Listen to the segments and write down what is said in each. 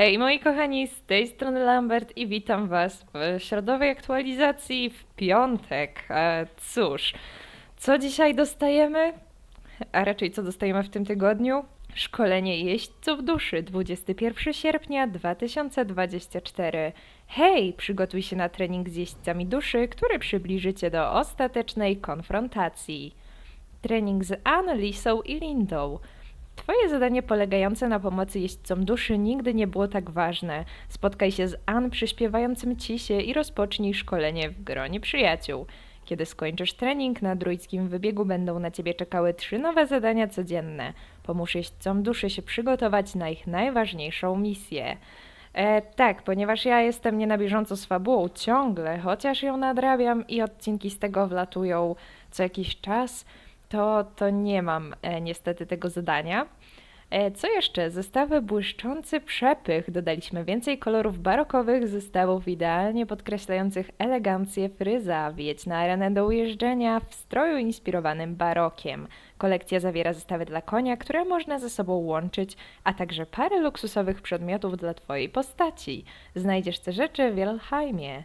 Hej moi kochani, z tej strony Lambert i witam was w środowej aktualizacji w piątek. E, cóż, co dzisiaj dostajemy? A raczej co dostajemy w tym tygodniu? Szkolenie jeźdźców duszy 21 sierpnia 2024. Hej, przygotuj się na trening z jeźdźcami duszy, który przybliży cię do ostatecznej konfrontacji. Trening z Ann, Lisą i Lindą. Twoje zadanie polegające na pomocy jeźdźcom duszy nigdy nie było tak ważne. Spotkaj się z Ann przy śpiewającym cisie i rozpocznij szkolenie w gronie przyjaciół. Kiedy skończysz trening, na druidzkim wybiegu będą na ciebie czekały trzy nowe zadania codzienne. Pomóż jeźdźcom duszy się przygotować na ich najważniejszą misję. E, tak, ponieważ ja jestem nie na bieżąco z fabułą ciągle, chociaż ją nadrabiam i odcinki z tego wlatują co jakiś czas, to, to nie mam e, niestety tego zadania. E, co jeszcze? Zestawy błyszczący przepych. Dodaliśmy więcej kolorów barokowych, zestawów idealnie podkreślających elegancję fryza. Wiedź na arenę do ujeżdżenia w stroju inspirowanym barokiem. Kolekcja zawiera zestawy dla konia, które można ze sobą łączyć, a także parę luksusowych przedmiotów dla Twojej postaci. Znajdziesz te rzeczy w Jelheimie.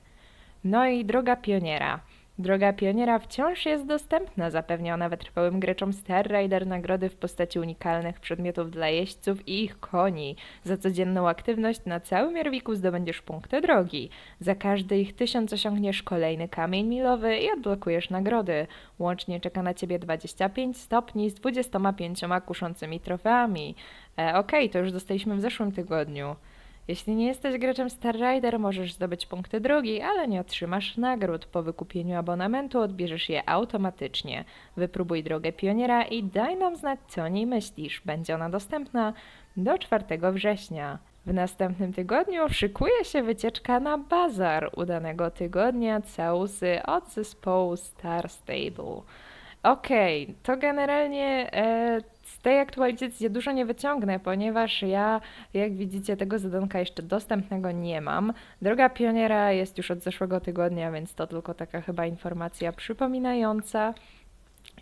No i droga pioniera. Droga pioniera wciąż jest dostępna, zapewniona wytrwałym graczom Star Rider nagrody w postaci unikalnych przedmiotów dla jeźdźców i ich koni. Za codzienną aktywność na całym Jarwiku zdobędziesz punkty drogi. Za każdy ich tysiąc osiągniesz kolejny kamień milowy i odblokujesz nagrody. Łącznie czeka na ciebie 25 stopni z 25 kuszącymi trofeami. E, Okej, to już dostaliśmy w zeszłym tygodniu. Jeśli nie jesteś graczem Star Rider, możesz zdobyć punkty drogi, ale nie otrzymasz nagród. Po wykupieniu abonamentu odbierzesz je automatycznie. Wypróbuj drogę pioniera i daj nam znać, co o niej myślisz. Będzie ona dostępna do 4 września. W następnym tygodniu szykuje się wycieczka na bazar udanego tygodnia całusy od zespołu Star Stable. Okej, to generalnie e, z tej aktualizacji dużo nie wyciągnę, ponieważ ja, jak widzicie, tego zadanka jeszcze dostępnego nie mam. Droga pioniera jest już od zeszłego tygodnia, więc to tylko taka chyba informacja przypominająca.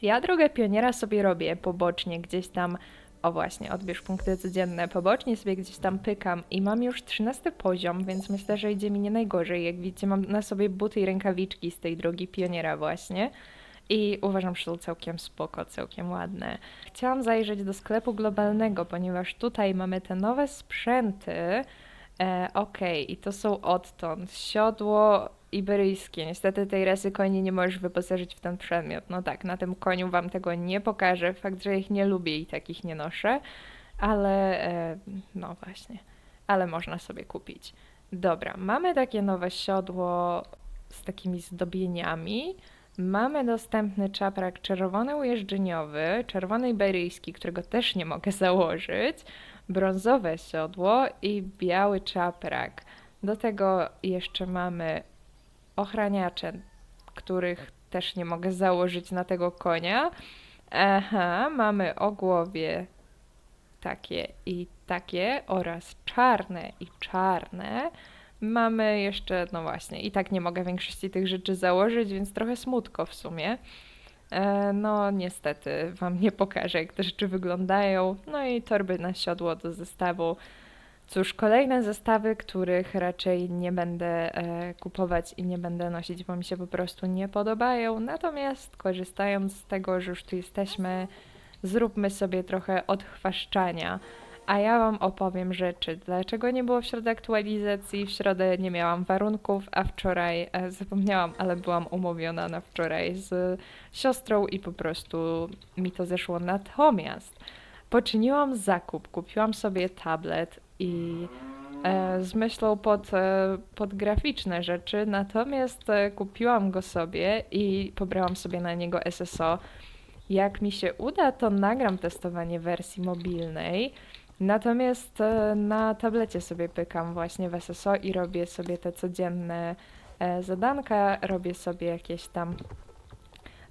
Ja drogę pioniera sobie robię pobocznie gdzieś tam. O właśnie, odbierz punkty codzienne. Pobocznie sobie gdzieś tam pykam i mam już 13 poziom, więc myślę, że idzie mi nie najgorzej. Jak widzicie, mam na sobie buty i rękawiczki z tej drogi pioniera właśnie. I uważam, że są całkiem spoko, całkiem ładne. Chciałam zajrzeć do sklepu globalnego, ponieważ tutaj mamy te nowe sprzęty. E, Okej, i to są odtąd. Siodło iberyjskie. Niestety tej rasy koni nie możesz wyposażyć w ten przedmiot. No tak, na tym koniu wam tego nie pokażę. Fakt, że ich nie lubię i takich nie noszę. Ale, e, no właśnie. Ale można sobie kupić. Dobra, mamy takie nowe siodło z takimi zdobieniami. Mamy dostępny czaprak czerwony ujeżdżeniowy, czerwony iberyjski, którego też nie mogę założyć, brązowe siodło i biały czaprak. Do tego jeszcze mamy ochraniacze, których też nie mogę założyć na tego konia. Aha, mamy o głowie takie i takie oraz czarne i czarne. Mamy jeszcze, no właśnie, i tak nie mogę większości tych rzeczy założyć, więc trochę smutko w sumie. E, no niestety wam nie pokażę, jak te rzeczy wyglądają. No i torby na siodło do zestawu. Cóż, kolejne zestawy, których raczej nie będę e, kupować i nie będę nosić, bo mi się po prostu nie podobają. Natomiast korzystając z tego, że już tu jesteśmy, zróbmy sobie trochę odchwaszczania. A ja Wam opowiem rzeczy, dlaczego nie było w środę aktualizacji. W środę nie miałam warunków, a wczoraj e, zapomniałam, ale byłam umówiona na wczoraj z siostrą i po prostu mi to zeszło. Natomiast poczyniłam zakup, kupiłam sobie tablet i e, z myślą pod, e, pod graficzne rzeczy, natomiast e, kupiłam go sobie i pobrałam sobie na niego SSO. Jak mi się uda, to nagram testowanie wersji mobilnej. Natomiast e, na tablecie sobie pykam właśnie w SSO i robię sobie te codzienne e, zadanka, robię sobie jakieś tam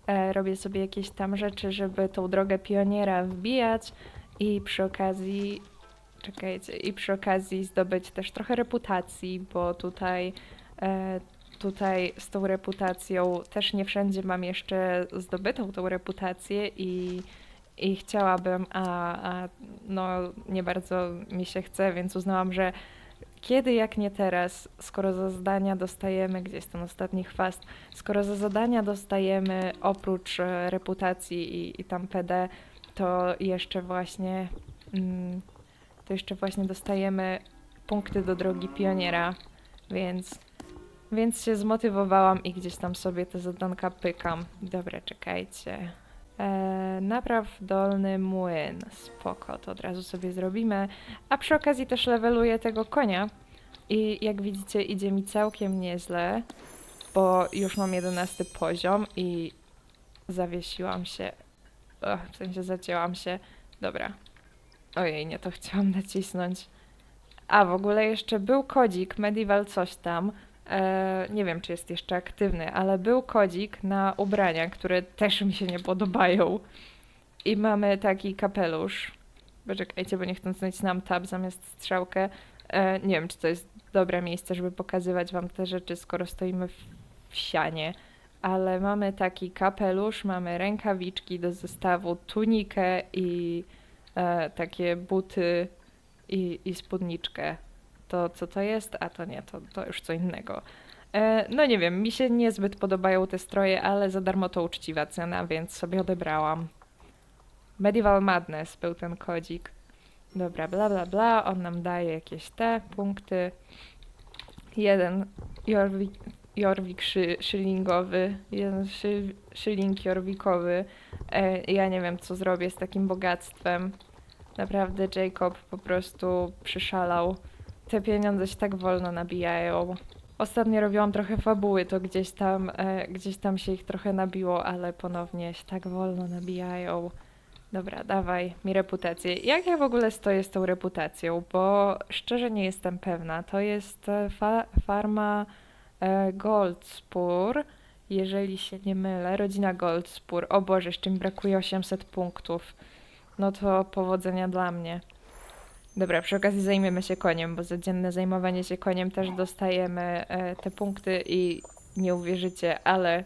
e, robię sobie jakieś tam rzeczy, żeby tą drogę pioniera wbijać i przy okazji czekajcie, i przy okazji zdobyć też trochę reputacji, bo tutaj tutaj z tą reputacją też nie wszędzie mam jeszcze zdobytą tą reputację i i chciałabym, a, a no nie bardzo mi się chce, więc uznałam, że kiedy jak nie teraz, skoro za zadania dostajemy, gdzie jest ten ostatni chwast, skoro za zadania dostajemy oprócz e, reputacji i, i tam PD, to jeszcze właśnie mm, to jeszcze właśnie dostajemy punkty do drogi pioniera, więc więc się zmotywowałam i gdzieś tam sobie te zadanka pykam. Dobra, czekajcie. Eee, napraw dolny młyn. Spoko, to od razu sobie zrobimy. A przy okazji też leveluję tego konia. I jak widzicie, idzie mi całkiem nieźle, bo już mam 11 poziom i zawiesiłam się. Och, w sensie zacięłam się. Dobra. Ojej, nie to chciałam nacisnąć. A, w ogóle jeszcze był kodzik Medieval coś tam. E, nie wiem, czy jest jeszcze aktywny, ale był kodzik na ubrania, które też mi się nie podobają. I mamy taki kapelusz. Poczekajcie, bo nie chcę nacisnąć tab zamiast strzałkę. E, nie wiem, czy to jest dobre miejsce, żeby pokazywać wam te rzeczy, skoro stoimy w, w sianie. Ale mamy taki kapelusz, mamy rękawiczki do zestawu, tunikę i e, takie buty i, i spódniczkę. To co to jest? A to nie, to, to już co innego. E, no nie wiem, mi się niezbyt podobają te stroje, ale za darmo to uczciwa cena, więc sobie odebrałam. Medieval Madness był ten kodzik. Dobra, bla bla bla, on nam daje jakieś te punkty. Jeden Jorwik, Jorwik szy, szylingowy, jeden szy, szyling jorwikowy. E, ja nie wiem, co zrobię z takim bogactwem. Naprawdę Jacob po prostu przyszalał. Te pieniądze się tak wolno nabijają. Ostatnio robiłam trochę fabuły, to gdzieś tam, e, gdzieś tam się ich trochę nabiło, ale ponownie się tak wolno nabijają. Dobra, dawaj mi reputację. Jak ja w ogóle stoję z tą reputacją? Bo szczerze nie jestem pewna. To jest e, fa farma e, Goldspur, jeżeli się nie mylę. Rodzina Goldspur. O Boże, jeszcze mi brakuje 800 punktów. No to powodzenia dla mnie. Dobra, przy okazji zajmiemy się koniem, bo za dzienne zajmowanie się koniem też dostajemy e, te punkty i nie uwierzycie, ale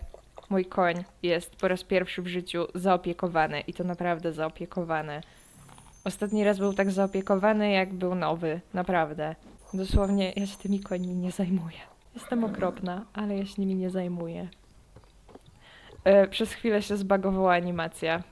mój koń jest po raz pierwszy w życiu zaopiekowany i to naprawdę zaopiekowany. Ostatni raz był tak zaopiekowany, jak był nowy, naprawdę. Dosłownie ja się tymi końmi nie zajmuję. Jestem okropna, ale ja się nimi nie zajmuję. E, przez chwilę się zbagowała animacja.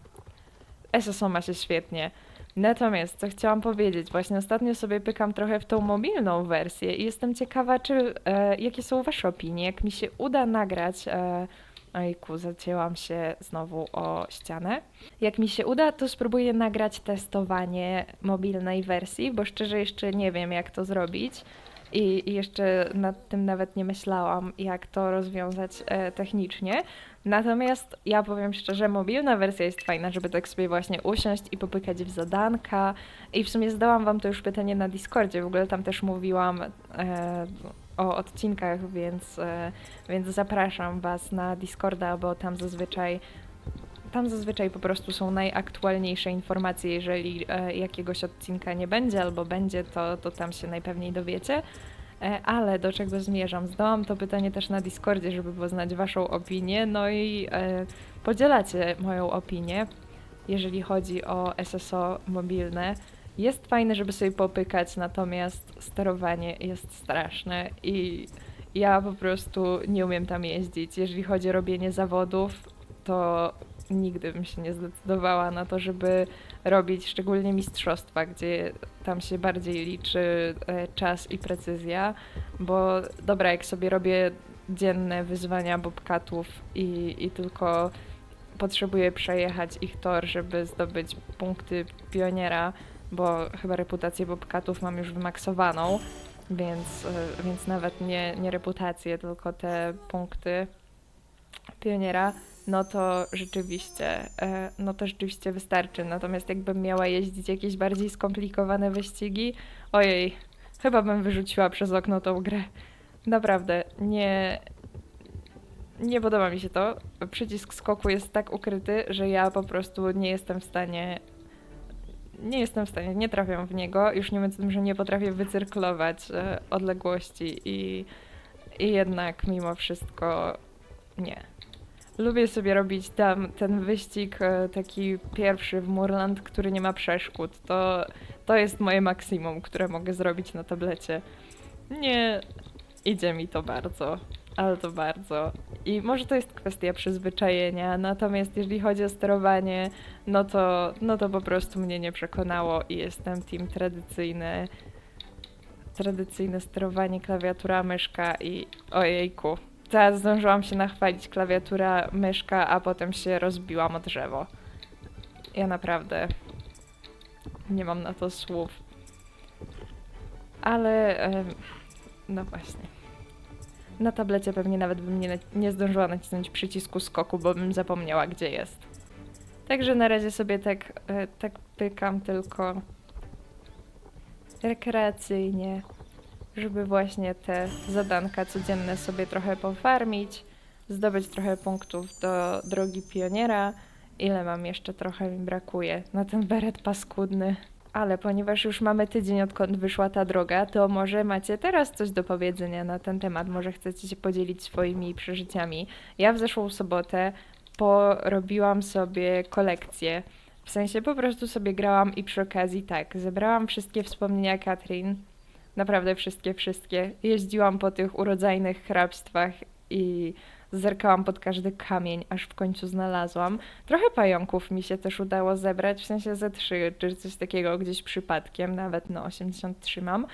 SSO ma się świetnie. Natomiast, co chciałam powiedzieć, właśnie ostatnio sobie pykam trochę w tą mobilną wersję i jestem ciekawa, czy e, jakie są Wasze opinie, jak mi się uda nagrać. E, Ojku, zacięłam się znowu o ścianę. Jak mi się uda, to spróbuję nagrać testowanie mobilnej wersji, bo szczerze jeszcze nie wiem, jak to zrobić. I, jeszcze nad tym nawet nie myślałam, jak to rozwiązać e, technicznie. Natomiast ja powiem szczerze, mobilna wersja jest fajna, żeby tak sobie właśnie usiąść i popykać w zadanka. I w sumie zadałam wam to już pytanie na Discordzie, w ogóle tam też mówiłam e, o odcinkach, więc, e, więc zapraszam was na Discorda, bo tam zazwyczaj tam zazwyczaj po prostu są najaktualniejsze informacje, jeżeli e, jakiegoś odcinka nie będzie albo będzie, to, to tam się najpewniej dowiecie. E, ale do czego zmierzam? Zdałam to pytanie też na Discordzie, żeby poznać Waszą opinię, no i e, podzielacie moją opinię, jeżeli chodzi o SSO mobilne. Jest fajne, żeby sobie popykać, natomiast sterowanie jest straszne i ja po prostu nie umiem tam jeździć. Jeżeli chodzi o robienie zawodów, to nigdy bym się nie zdecydowała na to, żeby robić szczególnie mistrzostwa, gdzie tam się bardziej liczy e, czas i precyzja, bo dobra, jak sobie robię dzienne wyzwania bobcatów i, i tylko potrzebuję przejechać ich tor, żeby zdobyć punkty pioniera, bo chyba reputację bobcatów mam już wymaksowaną, więc, e, więc nawet nie, nie reputację, tylko te punkty pioniera, no to rzeczywiście, e, no to rzeczywiście wystarczy. Natomiast jakbym miała jeździć jakieś bardziej skomplikowane wyścigi, ojej, chyba bym wyrzuciła przez okno tą grę. Naprawdę, nie, nie podoba mi się to. Przycisk skoku jest tak ukryty, że ja po prostu nie jestem w stanie. Nie jestem w stanie, nie trafiam w niego. Już nie mówiąc o tym, że nie potrafię wycyrklować e, odległości i, i jednak mimo wszystko nie. Lubię sobie robić tam ten wyścig e, taki pierwszy w Murland, który nie ma przeszkód. To, to jest moje maksimum, które mogę zrobić na tablecie. Nie idzie mi to bardzo, ale to bardzo. I może to jest kwestia przyzwyczajenia, natomiast jeżeli chodzi o sterowanie, no to, no to po prostu mnie nie przekonało i jestem team tradycyjny. Tradycyjne sterowanie klawiatura, myszka i ojejku. Teraz zdążyłam się nachwalić klawiatura, myszka, a potem się rozbiłam o drzewo. Ja naprawdę nie mam na to słów. Ale no właśnie. Na tablecie pewnie nawet bym nie, nie zdążyła nacisnąć przycisku skoku, bo bym zapomniała, gdzie jest. Także na razie sobie tak, e, tak pykam tylko rekreacyjnie, żeby właśnie te zadanka codzienne sobie trochę pofarmić, zdobyć trochę punktów do drogi pioniera. Ile mam jeszcze? Trochę mi brakuje na ten beret paskudny. Ale ponieważ już mamy tydzień, odkąd wyszła ta droga, to może macie teraz coś do powiedzenia na ten temat. Może chcecie się podzielić swoimi przeżyciami. Ja w zeszłą sobotę porobiłam sobie kolekcję. W sensie po prostu sobie grałam i przy okazji tak, zebrałam wszystkie wspomnienia Katrin. Naprawdę wszystkie, wszystkie. Jeździłam po tych urodzajnych hrabstwach i zerkałam pod każdy kamień, aż w końcu znalazłam. Trochę pająków mi się też udało zebrać, w sensie ze trzy, czy coś takiego gdzieś przypadkiem, nawet no 83 mam.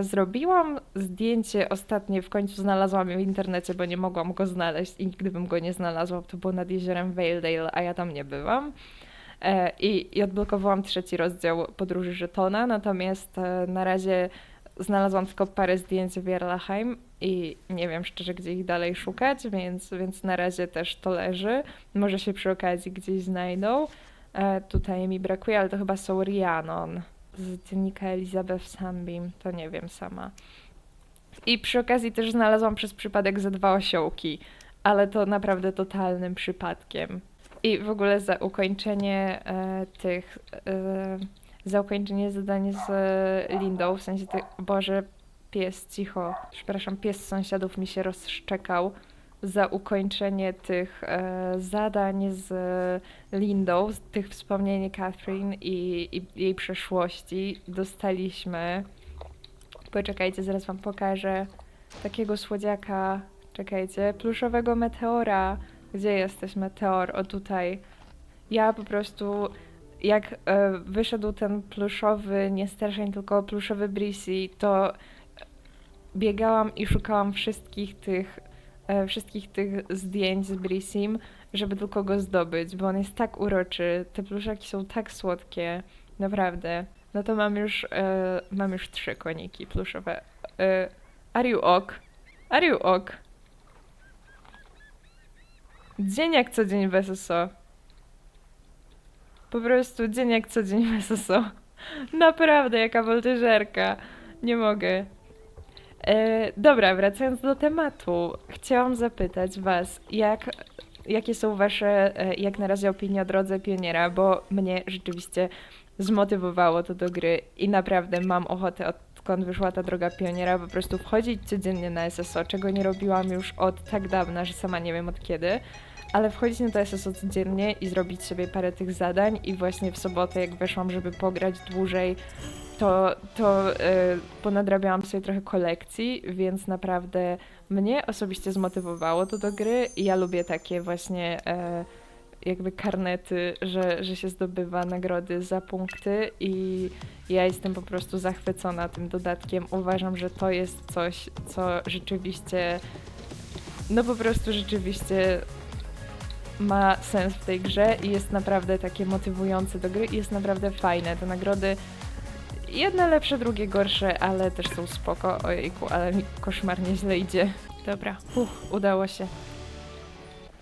Zrobiłam zdjęcie ostatnie, w końcu znalazłam je w internecie, bo nie mogłam go znaleźć i gdybym go nie znalazła, to było nad jeziorem Valedale, a ja tam nie byłam. E, I, I odblokowałam trzeci rozdział podróży Żetona, natomiast e, na razie znalazłam tylko parę zdjęć w Jarlaheim i nie wiem szczerze, gdzie ich dalej szukać, więc, więc na razie też to leży. Może się przy okazji gdzieś znajdą. E, tutaj mi brakuje, ale to chyba są Rhiannon z dziennika Elizabeth Sunbeam, to nie wiem sama. I przy okazji też znalazłam przez przypadek ze dwa osiołki, ale to naprawdę totalnym przypadkiem. I w ogóle za ukończenie e, tych, e, za ukończenie zadania z e, Lindą, w sensie, ty, Boże, pies, cicho, przepraszam, pies sąsiadów mi się rozszczekał. Za ukończenie tych e, zadań z Lindą, z tych wspomnień Catherine i, i jej przeszłości, dostaliśmy. Poczekajcie, zaraz wam pokażę takiego słodziaka. Czekajcie, pluszowego meteora. Gdzie jesteś, meteor? O tutaj. Ja po prostu, jak e, wyszedł ten pluszowy, nie starszeń, tylko pluszowy Brisi, to biegałam i szukałam wszystkich tych, e, wszystkich tych zdjęć z Brisim, żeby tylko go zdobyć, bo on jest tak uroczy. Te pluszaki są tak słodkie, naprawdę. No to mam już, e, mam już trzy koniki pluszowe. E, are you ok? Are you ok? Dzień jak co dzień w. Po prostu dzień jak co dzień w SSO. Naprawdę, jaka woltyżerka. Nie mogę. E, dobra, wracając do tematu. Chciałam zapytać Was, jak, jakie są Wasze, e, jak na razie opinie o drodze pioniera, bo mnie rzeczywiście zmotywowało to do gry i naprawdę mam ochotę, odkąd wyszła ta droga pioniera, po prostu wchodzić codziennie na SSO, czego nie robiłam już od tak dawna, że sama nie wiem od kiedy. Ale wchodzić na to SSO codziennie i zrobić sobie parę tych zadań i właśnie w sobotę jak weszłam, żeby pograć dłużej, to, to y, ponadrabiałam sobie trochę kolekcji, więc naprawdę mnie osobiście zmotywowało to do gry i ja lubię takie właśnie e, jakby karnety, że, że się zdobywa nagrody za punkty i ja jestem po prostu zachwycona tym dodatkiem. Uważam, że to jest coś, co rzeczywiście, no po prostu rzeczywiście ma sens w tej grze i jest naprawdę takie motywujące do gry i jest naprawdę fajne. Te nagrody jedne lepsze, drugie gorsze, ale też są spoko. Ojejku, ale mi koszmarnie źle idzie. Dobra, uff, udało się.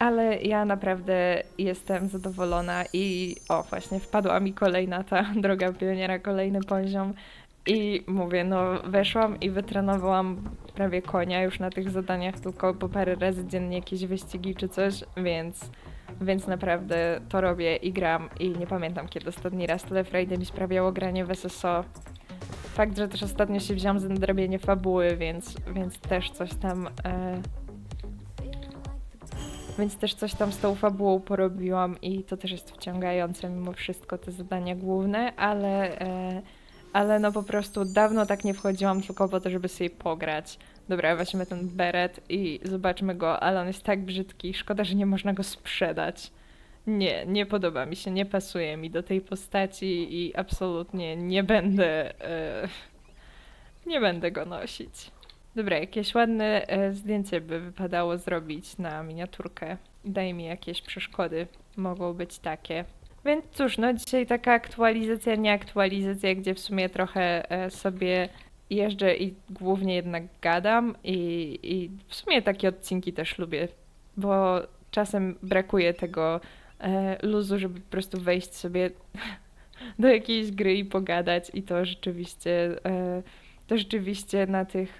Ale ja naprawdę jestem zadowolona i o, właśnie wpadła mi kolejna ta droga pioniera, kolejny poziom. I mówię, no weszłam i wytrenowałam prawie konia już na tych zadaniach, tylko po parę razy dziennie jakieś wyścigi czy coś, więc, więc naprawdę to robię i gram i nie pamiętam kiedy ostatni raz tyle mi sprawiało granie w SSO. Fakt, że też ostatnio się wziąłam za nadrabianie fabuły, więc, więc też coś tam... E, więc też coś tam z tą fabułą porobiłam i to też jest wciągające mimo wszystko te zadania główne, ale, e, ale no po prostu dawno tak nie wchodziłam tylko po to, żeby sobie pograć. Dobra, weźmy ten beret i zobaczmy go, ale on jest tak brzydki, szkoda, że nie można go sprzedać. Nie, nie podoba mi się, nie pasuje mi do tej postaci i absolutnie nie będę. E, nie będę go nosić. Dobra, jakieś ładne e, zdjęcie by wypadało zrobić na miniaturkę. Daj mi jakieś przeszkody. Mogą być takie. Więc cóż, no dzisiaj taka aktualizacja, nie aktualizacja, gdzie w sumie trochę e, sobie jeżdżę i głównie jednak gadam i, i w sumie takie odcinki też lubię, bo czasem brakuje tego e, luzu, żeby po prostu wejść sobie do jakiejś gry i pogadać i to rzeczywiście, to rzeczywiście na tych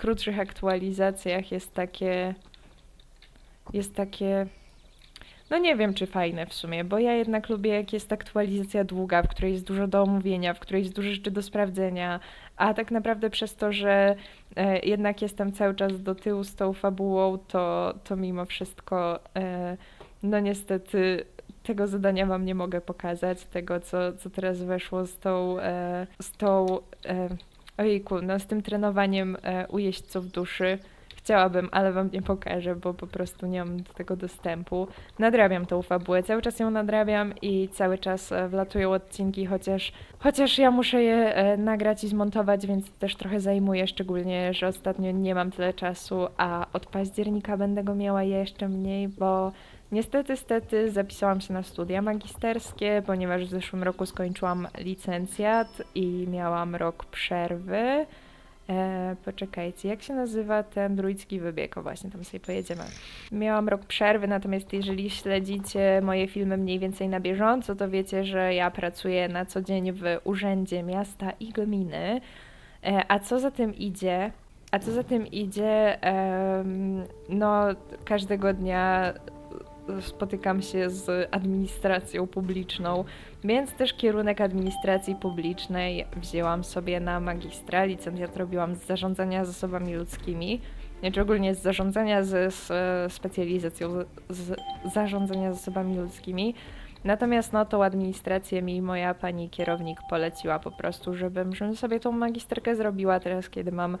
krótszych aktualizacjach jest takie, jest takie, no nie wiem czy fajne w sumie, bo ja jednak lubię jak jest aktualizacja długa, w której jest dużo do omówienia, w której jest dużo rzeczy do sprawdzenia, a tak naprawdę przez to, że e, jednak jestem cały czas do tyłu z tą fabułą, to, to mimo wszystko, e, no niestety tego zadania wam nie mogę pokazać, tego co, co teraz weszło z tą, e, z tą, ojejku, no z tym trenowaniem e, u jeźdźców duszy. Chciałabym, ale wam nie pokażę, bo po prostu nie mam do tego dostępu. Nadrabiam tą fabułę, cały czas ją nadrabiam i cały czas e, wlatują odcinki, chociaż, chociaż ja muszę je e, nagrać i zmontować, więc też trochę zajmuje, szczególnie, że ostatnio nie mam tyle czasu, a od października będę go miała jeszcze mniej, bo niestety, stety zapisałam się na studia magisterskie, ponieważ w zeszłym roku skończyłam licencjat i miałam rok przerwy. E, poczekajcie, jak się nazywa ten druicki wybieg? O właśnie, tam sobie pojedziemy. Miałam rok przerwy, natomiast jeżeli śledzicie moje filmy mniej więcej na bieżąco, to wiecie, że ja pracuję na co dzień w Urzędzie Miasta i Gminy. E, a co za tym idzie? A co za tym idzie? no, każdego dnia spotykam się z administracją publiczną, więc też kierunek administracji publicznej wzięłam sobie na magistra. Licencjat robiłam z zarządzania zasobami ludzkimi, znaczy ogólnie z zarządzania z, z specjalizacją z, zarządzania zasobami ludzkimi. Natomiast no tą administrację mi moja pani kierownik poleciła po prostu, żebym, żebym sobie tą magisterkę zrobiła teraz, kiedy mam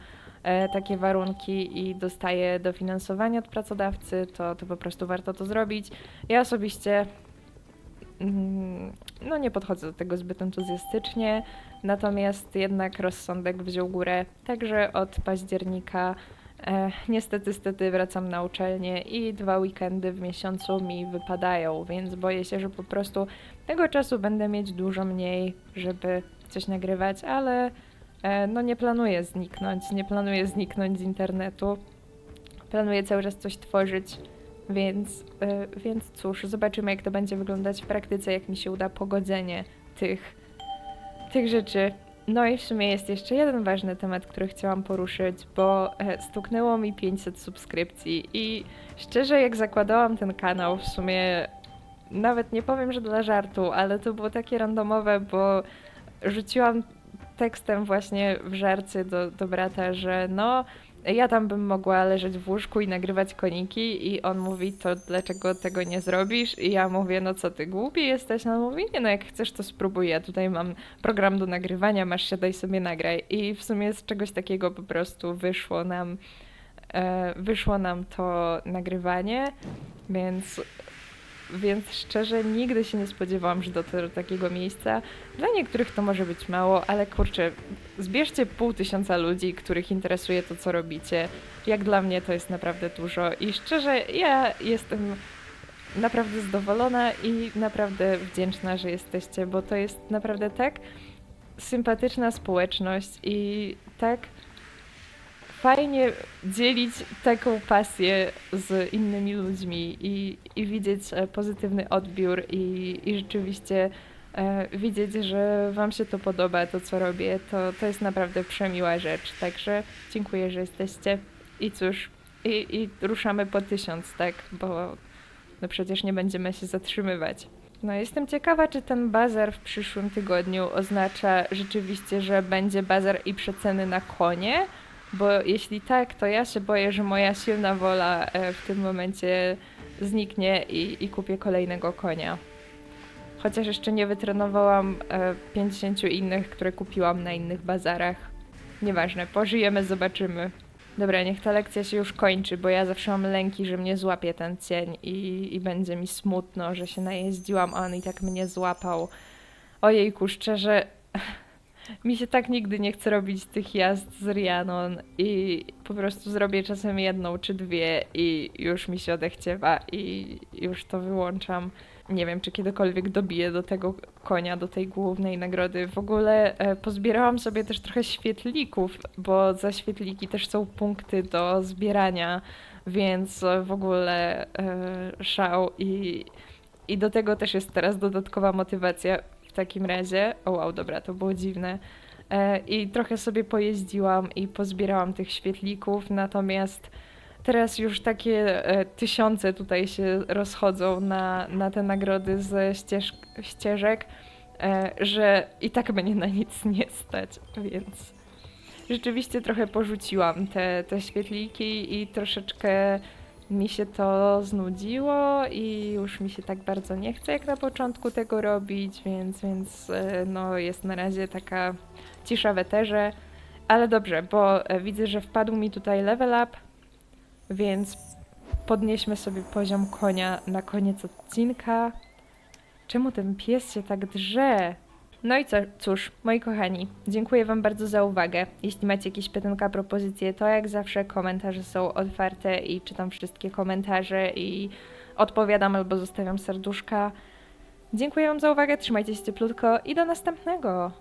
takie warunki i dostaję dofinansowanie od pracodawcy, to, to po prostu warto to zrobić. Ja osobiście mm, no nie podchodzę do tego zbyt entuzjastycznie, natomiast jednak rozsądek wziął górę, także od października e, niestety, stety wracam na uczelnię i dwa weekendy w miesiącu mi wypadają, więc boję się, że po prostu tego czasu będę mieć dużo mniej, żeby coś nagrywać, ale E, No nie planuję zniknąć, nie planuję zniknąć z internetu. Planuję cały czas coś tworzyć, więc, e, więc cóż, zobaczymy jak to będzie wyglądać w praktyce, jak mi się uda pogodzenie tych, tych rzeczy. No i w sumie jest jeszcze jeden ważny temat, który chciałam poruszyć, bo e, stuknęło mi 500 subskrypcji i szczerze jak zakładałam ten kanał, w sumie nawet nie powiem, że dla żartu, ale to było takie randomowe, bo rzuciłam tekstem właśnie w żarcie do, do brata, że no, ja tam bym mogła leżeć w łóżku i nagrywać koniki i on mówi, to dlaczego tego nie zrobisz? I ja mówię, no co ty, głupi jesteś? No on mówi, nie no, jak chcesz to spróbuj, ja tutaj mam program do nagrywania, masz się, daj sobie nagraj. I w sumie z czegoś takiego po prostu wyszło nam, e, wyszło nam to nagrywanie, więc więc szczerze nigdy się nie spodziewałam, że dotrę do takiego miejsca. Dla niektórych to może być mało, ale kurczę, zbierzcie pół tysiąca ludzi, których interesuje to, co robicie. Jak dla mnie to jest naprawdę dużo i szczerze ja jestem naprawdę zadowolona i naprawdę wdzięczna, że jesteście, bo to jest naprawdę tak sympatyczna społeczność i tak fajnie dzielić taką pasję z innymi ludźmi i, i widzieć e, pozytywny odbiór i, i rzeczywiście e, widzieć, że Wam się to podoba, to co robię, to, to jest naprawdę przemiła rzecz. Także dziękuję, że jesteście i cóż, i, i ruszamy po tysiąc, tak, bo no przecież nie będziemy się zatrzymywać. No jestem ciekawa, czy ten bazar w przyszłym tygodniu oznacza rzeczywiście, że będzie bazar i przeceny na konie, bo jeśli tak, to ja się boję, że moja silna wola e, w tym momencie zniknie i, i kupię kolejnego konia. Chociaż jeszcze nie wytrenowałam e, 50 innych, które kupiłam na innych bazarach. Nieważne, pożyjemy, zobaczymy. Dobra, niech ta lekcja się już kończy, bo ja zawsze mam lęki, że mnie złapie ten cień i, i będzie mi smutno, że się najeździłam, a on i tak mnie złapał. Ojejku, szczerze, mi się tak nigdy nie chce robić tych jazd z Rianon i po prostu zrobię czasem jedną czy dwie i już mi się odechciewa i już to wyłączam. Nie wiem, czy kiedykolwiek dobiję do tego konia, do tej głównej nagrody. W ogóle e, pozbierałam sobie też trochę świetlików, bo za świetliki też są punkty do zbierania, więc w ogóle e, szał i, i do tego też jest teraz dodatkowa motywacja w takim razie. O wow, dobra, to było dziwne. E, I trochę sobie pojeździłam i pozbierałam tych świetlików, natomiast teraz już takie e, tysiące tutaj się rozchodzą na, na te nagrody ze ścież, ścieżek, e, że i tak mnie na nic nie stać, więc rzeczywiście trochę porzuciłam te, te świetliki i troszeczkę mi się to znudziło i już mi się tak bardzo nie chce jak na początku tego robić, więc, więc e, no jest na razie taka cisza w eterze. Ale dobrze, bo e, widzę, że wpadł mi tutaj level up, więc podnieśmy sobie poziom konia na koniec odcinka. Czemu ten pies się tak drze? No i co, cóż, moi kochani, dziękuję Wam bardzo za uwagę. Jeśli macie jakieś pytanka, propozycje, to jak zawsze komentarze są otwarte i czytam wszystkie komentarze i odpowiadam albo zostawiam serduszka. Dziękuję Wam za uwagę, trzymajcie się cieplutko i do następnego!